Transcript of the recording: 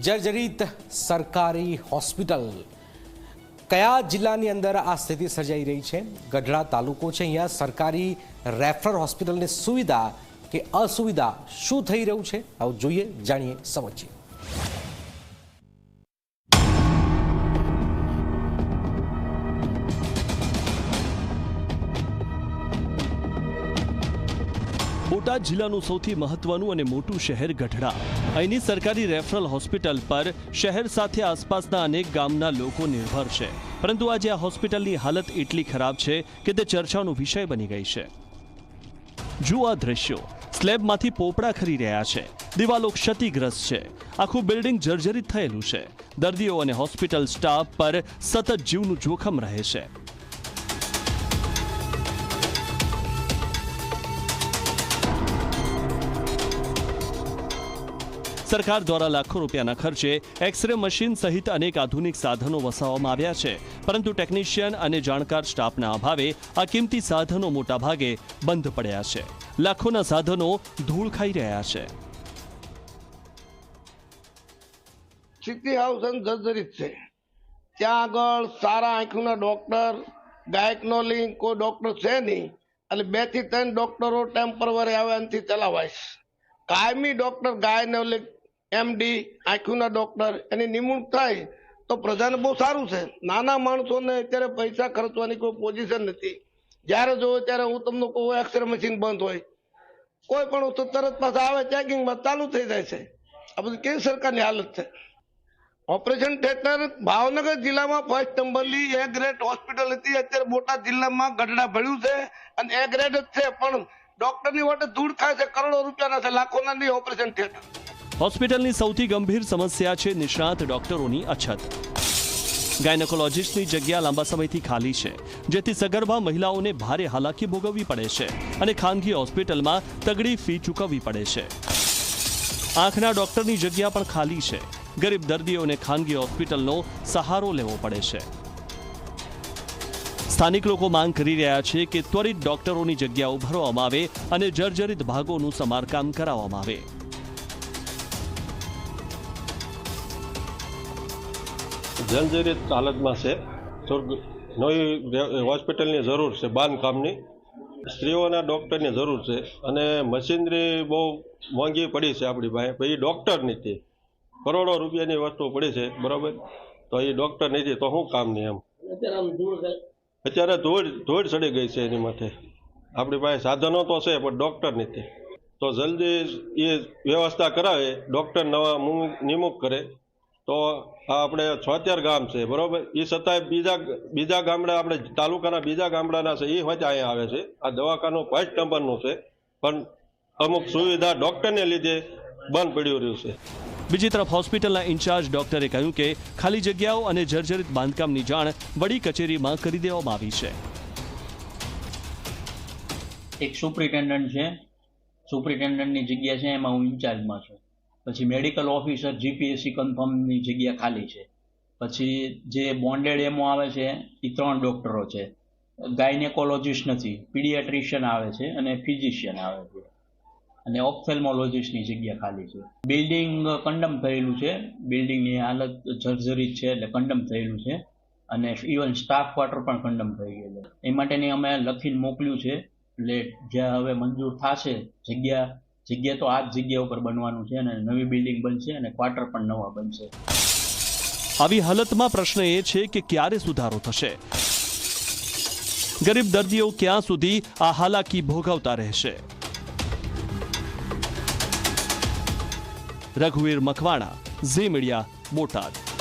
જર્જરિત સરકારી હોસ્પિટલ. કયા જિલ્લાની અંદર આ સ્થિતિ સર્જાઈ રહી છે? ગઢડા તાલુકો છે. અહીંયા સરકારી રેફરલ હોસ્પિટલની સુવિધા કે અસુવિધા શું થઈ રહ્યું છે? આવું જોઈએ, જાણીએ સમજીએ. બોટાદ જિલ્લાનું સૌથી મહત્વનું અને મોટું શહેર ગઢડા. અહીંની સરકારી રેફરલ હોસ્પિટલ પર શહેર સાથે આસપાસના અનેક ગામના લોકો નિર્ભર છે. પરંતુ આજે આ હોસ્પિટલની હાલત એટલી ખરાબ છે કે તે ચર્ચાનો વિષય બની ગઈ છે. જુઓ આ દ્રશ્યો. સ્લેબમાંથી પોપડા ખરી રહ્યા છે. દિવાલો ક્ષતિગ્રસ્ત છે. આખું બિલ્ડિંગ જર્જરિત થયેલું છે. દર્દીઓ અને હોસ્પિટલ સ્ટાફ પર સતત જીવનું જોખમ રહે છે. સરકાર દ્વારા લાખો રૂપિયાના ખર્ચે એક્સરે મશીન સહિત અનેક આધુનિક સાધનો વસાવવામાં આવ્યા છે. પરંતુ ટેકનિશિયન અને જાણકાર સ્ટાફના અભાવે આ કિંમતી સાધનો મોટાભાગે બંધ પડ્યા છે. લાખોના સાધનો ધૂળ ખાઈ રહ્યા છે. સિટી હાઉસ અને જર્જરિત છે. ત્યાં આગળ સારા આંખના ડોક્ટર, ગાયકનોલિંગ કોઈ ડોક્ટર છે નહીં. અને બેથી ત્રણ ડોક્ટરો ટેમ્પરવરી આવે એનાથી ચલાવાય કાયમી ડોક્ટર ગાયનોલિક એમડી આંખના ડોક્ટર એની નિમણૂક થાય તો પ્રજાને બહુ સારું છે. નાના માણસોને અત્યારે પૈસા ખર્ચવાની કોઈ પોઝિશન નથી. જ્યારે જોવો ત્યારે હું તમને કહું એક્સરે મશીન બંધ હોય. કોઈ પણ વસ્તુ તરત પાછા આવે ચેકિંગમાં ચાલુ થઈ જાય છે. આ બધું કેવી સરકારની હાલત છે? ઓપરેશન થિયેટર ભાવનગર જિલ્લામાં ફર્સ્ટ નંબરની એ ગ્રેડ હોસ્પિટલ હતી. અત્યારે બોટાદ જિલ્લામાં ગઢડા ભળ્યું છે અને એ ગ્રેડ જ છે. પણ ડોક્ટરની વાટે દૂર થાય છે. કરોડો રૂપિયાના છે, લાખોના નહીં ઓપરેશન થિયેટર હોસ્પિટલની સૌથી ગંભીર સમસ્યા છે નિષ્ણાત ડોક્ટરોની અછત. ગાયનેકોલોજીસ્ટની જગ્યા લાંબા સમયથી ખાલી છે, જેથી સગર્ભા મહિલાઓને ભારે હાલાકી ભોગવવી પડે છે અને ખાનગી હોસ્પિટલમાં તગડી ફી ચૂકવવી પડે છે. આંખના ડોક્ટરની જગ્યા પણ ખાલી છે, ગરીબ દર્દીઓને ખાનગી હોસ્પિટલનો સહારો લેવો પડે છે. સ્થાનિક લોકો માંગ કરી રહ્યા છે કે ત્વરિત ડોક્ટરોની જગ્યાઓ ભરવામાં આવે અને જર્જરિત ભાગોનું સમારકામ કરાવવામાં આવે. જર્જરિત હાલતમાં છે. થોડુંક નવી હોસ્પિટલની જરૂર છે બાંધકામની. સ્ત્રીઓના ડૉક્ટરની જરૂર છે અને મશીનરી બહુ મોંઘી પડી છે આપણી પાસે. પછી ડૉક્ટર નથી કરોડો રૂપિયાની વસ્તુ પડી છે બરાબર? તો એ ડૉક્ટર નથી તો શું કામ નહીં એમ? અત્યારે ધૂળ ધૂળ ચડી ગઈ છે એની માથે. આપણી પાસે સાધનો તો છે પણ ડૉક્ટર નથી તો જલ્દી એ વ્યવસ્થા કરાવે ડૉક્ટર નવા નિમણૂક કરે. તો આ આપણે છોતેર ગામ છે બરોબર? એ છતાંય બીજા બીજા ગામડા આપણે તાલુકાના બીજા ગામડાના છે એ હોય અહીંયા આવે છે. આ દવાખાનું ફર્સ્ટ નંબરનું છે પણ અમુક સુવિધા ડૉક્ટરને લીધે બંધ પડ્યું રહ્યું છે. બીજી તરફ હોસ્પિટલના ઇન્ચાર્જ ડોક્ટરે કહ્યું કે ખાલી જગ્યાઓ અને જર્જરિત બાંધકામની જાણ વડી કચેરીમાં કરી દેવામાં આવી છે. એક સુપ્રિન્ટેન્ડન્ટ છે. સુપ્રિન્ટેન્ડન્ટની જગ્યા છે એમાં હું ઇન્ચાર્જમાં છું. પછી મેડિકલ ઓફિસર જીપીએસસી કન્ફર્મની જગ્યા ખાલી છે. પછી જે બોન્ડેડ એમઓ આવે છે, એ ત્રણ ડોક્ટરો છે. ગાયનેકોલોજીસ્ટ નથી પીડિયાટ્રિશિયન આવે છે અને ફિઝિશિયન આવે છે. અને ઓપ્થેલ્મોલોજીસ્ટની જગ્યા ખાલી છે. બિલ્ડિંગ કન્ડમ થયેલું છે. બિલ્ડિંગની હાલત જર્જરિત છે એટલે કન્ડમ થયેલું છે. અને ઇવન સ્ટાફ ક્વાર્ટર પણ કન્ડમ થઈ ગયેલું એ માટેની અમે લખીને મોકલ્યું છે. એટલે જ્યાં હવે મંજૂર થશે જગ્યા જગ્યા તો આ જ જગ્યા ઉપર બનવાનું છે અને નવી બિલ્ડિંગ બનશે અને ક્વાર્ટર પણ નવા બનશે. આવી હાલતમાં પ્રશ્ન એ છે કે ક્યારે સુધારો થશે? ગરીબ દર્દીઓ ક્યાં સુધી આ હાલાકી ભોગવતા રહેશે? રઘુવીર મકવાણા, ઝી મીડિયા, બોટાદ.